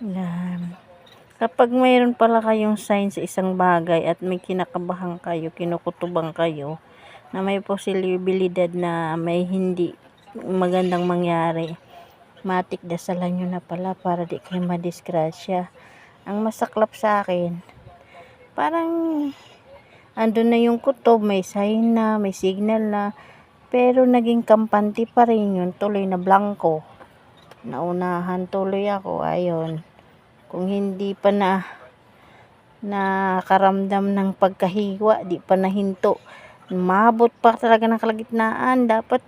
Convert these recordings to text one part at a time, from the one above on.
Yan. Kapag mayroon pala kayong sign sa isang bagay at may kinakabahan kayo, kinukutubang kayo, na may posibilidad na may hindi magandang mangyari, matik dasalan nyo na pala para di kayo madisgrasya. Ang masaklap sa akin, parang andun na yung kutob, may sign na, may signal na, pero naging kampante pa rin yun, tuloy na blanco. Naunahan tuloy ako, ayun. Kung hindi pa na nakaramdam ng pagkahiwa, di pa nahinto. Mabot pa talaga ng kalagitnaan, dapat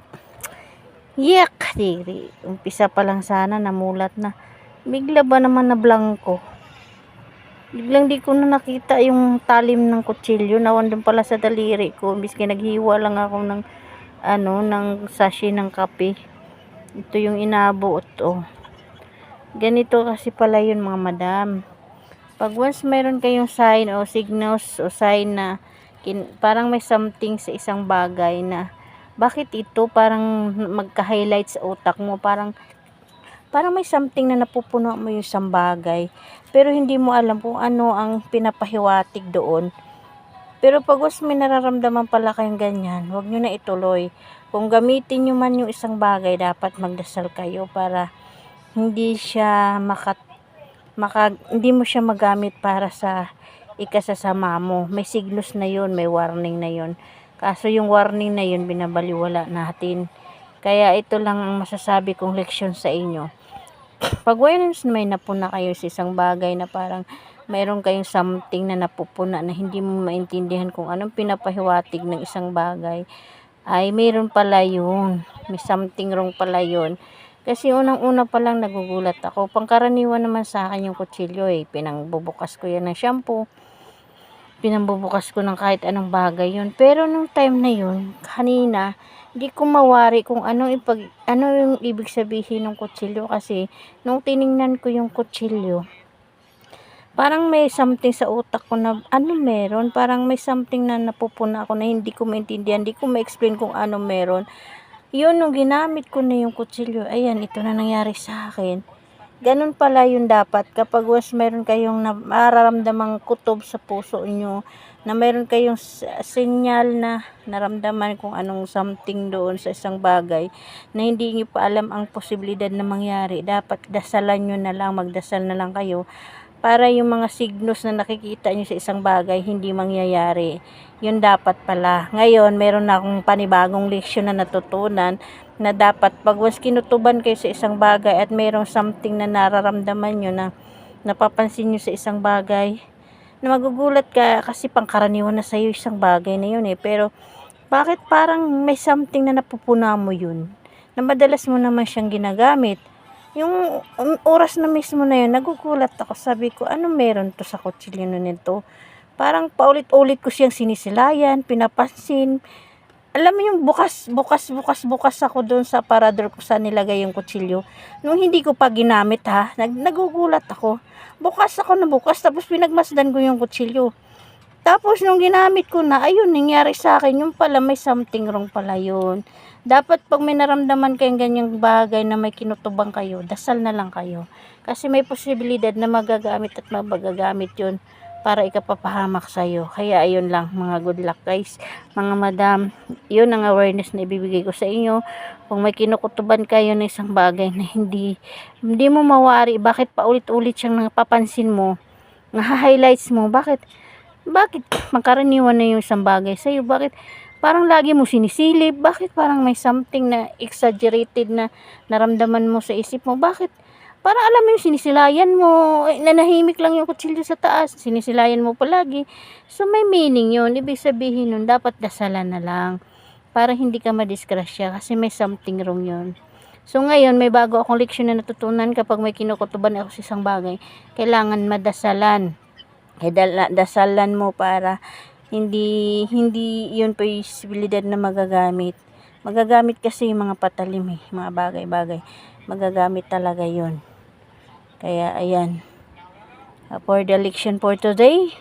yak, diri. Umpisa pa lang sana, namulat na. Bigla ba naman na blanco? Biglang di ko na nakita yung talim ng kutsilyo. Nawan dun pala sa daliri ko. Biski naghiwa lang ako ng ano, ng sashi ng kape. Ito yung inabuot, oh. Ganito kasi pala yun mga madam. Pag once mayroon kayong sign o signals o sign na kin, parang may something sa isang bagay na bakit ito parang magka-highlight sa utak mo? Parang parang may something na napupuno mo yung isang bagay pero hindi mo alam kung ano ang pinapahiwatig doon. Pero pag once may nararamdaman pala kayong ganyan huwag nyo na ituloy. Kung gamitin nyo man yung isang bagay dapat magdasal kayo para hindi siya maka, maka hindi mo siya magamit para sa ikasasama mo. May signos na yun, may warning na yun. Kaso yung warning na yun, binabaliwala natin. Kaya ito lang ang masasabi kong leksyon sa inyo. Pag once may napuna kayo sa isang bagay na parang mayroon kayong something na napupuna na hindi mo maintindihan kung anong pinapahiwatig ng isang bagay, ay mayroon pala yun. May something wrong pala yun. Kasi unang-una pa lang nagugulat ako. Pangkaraniwan naman sa akin yung kutsilyo eh. Pinangbubukas ko yan ng shampoo. Pinambubukas ko ng kahit anong bagay yun. Pero nung time na yun, kanina, hindi ko mawari kung ano, ipag, ano yung ibig sabihin ng kutsilyo. Kasi nung tiningnan ko yung kutsilyo, parang may something sa utak ko na ano meron. Parang may something na napupuna ako na hindi ko maintindihan. Hindi ko ma-explain kung ano meron yun, nung ginamit ko na yung kutsilyo, ayan, ito na nangyari sa akin. Ganun pala yun dapat. Kapag was meron kayong nararamdamang kutob sa puso nyo, na meron kayong sinyal na naramdaman kung anong something doon sa isang bagay, na hindi nyo pa alam ang posibilidad na mangyari, dapat dasalan nyo na lang, magdasal na lang kayo, para yung mga signos na nakikita nyo sa isang bagay hindi mangyayari. Yun dapat pala. Ngayon, meron na akong panibagong leksyon na natutunan na dapat pag once kinutuban kayo sa isang bagay at merong something na nararamdaman nyo na napapansin nyo sa isang bagay, na magugulat ka kasi pangkaraniwan na sa'yo isang bagay na yun eh. Pero, bakit parang may something na napupuna mo yun? Na madalas mo naman siyang ginagamit yung oras na mismo na yun, nagugulat ako. Sabi ko, ano meron to sa kutsilyo nito? Parang paulit-ulit ko siyang sinisilayan, pinapansin. Alam mo yung bukas, bukas, bukas, bukas ako doon sa parador ko sa nilagay yung kutsilyo. Nung hindi ko pa ginamit ha, nag, nagugulat ako. Bukas ako na bukas, tapos pinagmasdan ko yung kutsilyo. Tapos nung ginamit ko na, ayun, nangyari sa akin, yung pala may something wrong pala yun. Dapat pag may naramdaman kayong ganyang bagay na may kinutubang kayo, dasal na lang kayo. Kasi may posibilidad na magagamit at mabagagamit yun para ikapapahamak sa'yo. Kaya ayun lang, mga good luck guys. Mga madam, yun ang awareness na ibibigay ko sa inyo. Kung may kinukutuban kayo ng isang bagay na hindi, hindi mo mawari, bakit paulit-ulit siyang napapansin mo, na-highlights mo, bakit? Bakit magkaraniwan na yung isang bagay sa'yo? Bakit parang lagi mo sinisilip? Bakit parang may something na exaggerated na naramdaman mo sa isip mo? Bakit? Parang alam mo yung sinisilayan mo, eh, nanahimik lang yung kutsilyo sa taas, sinisilayan mo palagi. So may meaning yun. Ibig sabihin nun, dapat dasalan na lang para hindi ka madisgrasya kasi may something wrong yun. So ngayon, may bago akong leksyon na natutunan kapag may kinukutuban ako sa isang bagay. Kailangan madasalan eh, dasalan mo para hindi hindi yun posibilidad na magagamit. Magagamit kasi yung mga patalim eh, mga bagay-bagay. Magagamit talaga yun. Kaya ayan. Uh, for the lection for today,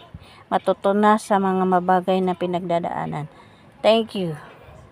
matutunan sa mga mabagay na pinagdadaanan. Thank you.